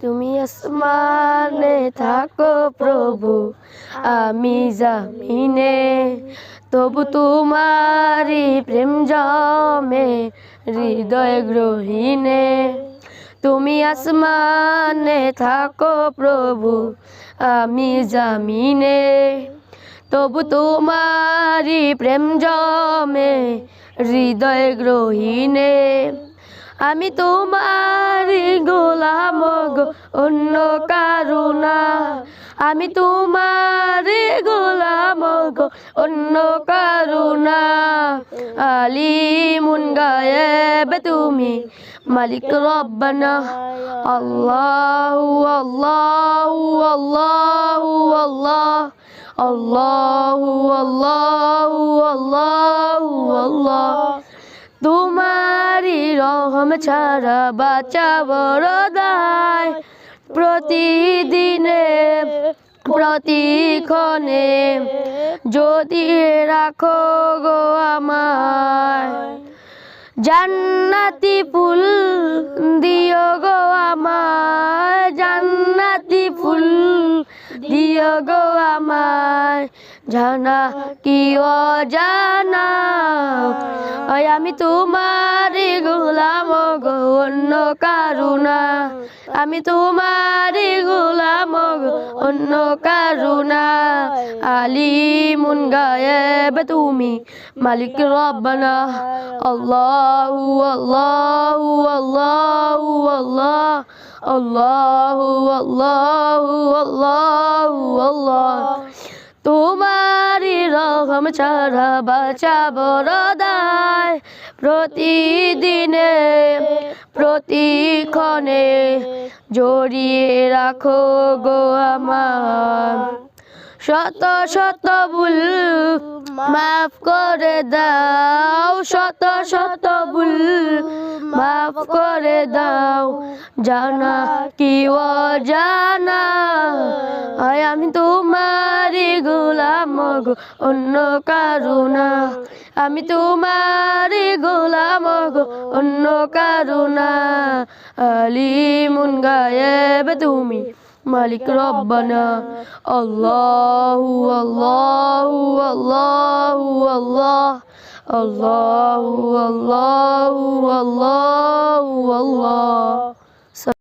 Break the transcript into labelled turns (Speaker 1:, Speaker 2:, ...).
Speaker 1: তুমি আসমানে থাকো প্রভু, আমি জামিনে। তবু তোমারি প্রেম জমে, হৃদয় গ্রহীনে তুমি আসমানে থাকো প্রভু, আমি জামিনে। তবু তোমারি প্রেম জমে, হৃদয় গ্রহীনে আমি তোমারি গোলাম গো, অন্য কারুনা। আমি তোমারি গোলাম গো, অন্য কারুনা। আলিমুন গায়েব তুমি, মালিক রব্বানা। আল্লাহু আল্লাহু আল্লাহু, আল্লাহ। আল্লাহু আল্লাহু আল্লাহু, আল্লাহ। রহম ছাড়া বাঁচা বড় প্রতিদিনে, প্রতিক্ষণে যদি রাখো গো আমায়। জান্নাতি ফুল দিও গো আমায়, জান্নাতি ফুল দিও গো আমায়। জানা কি অজানা? আমি তোমারি কারুনা, আমি তোমারি গোলাম অন্য কারুনা। আলিমুন গায়েব তুমি, মালিক রব্বানা। আল্লাহু আল্লাহু আল্লাহু, আল্লাহ। আল্লাহু আল্লাহু আল্লাহু, আল্লাহ। তোমারি রহম ছাড়া বাঁচা বড় দায় প্রতিদিনে। প্রতিক্ষণে জড়িয়ে রাখো গো আমার। শত শত ভুল মাফ করে দাও। শত শত ভুল মাফ করে দাও। জানা কি ও জানা আমি তোমারি গোলাম অন্য কারুনা আমি তোমারি গোলাম অন্য কারুনা আলিমুন গায়েব তুমি, মালিক রব্বানা। আল্লাহু আল্লাহু আল্লাহু, আল্লাহ। আল্লাহু আল্লাহু আল্লাহু, আল্লাহ।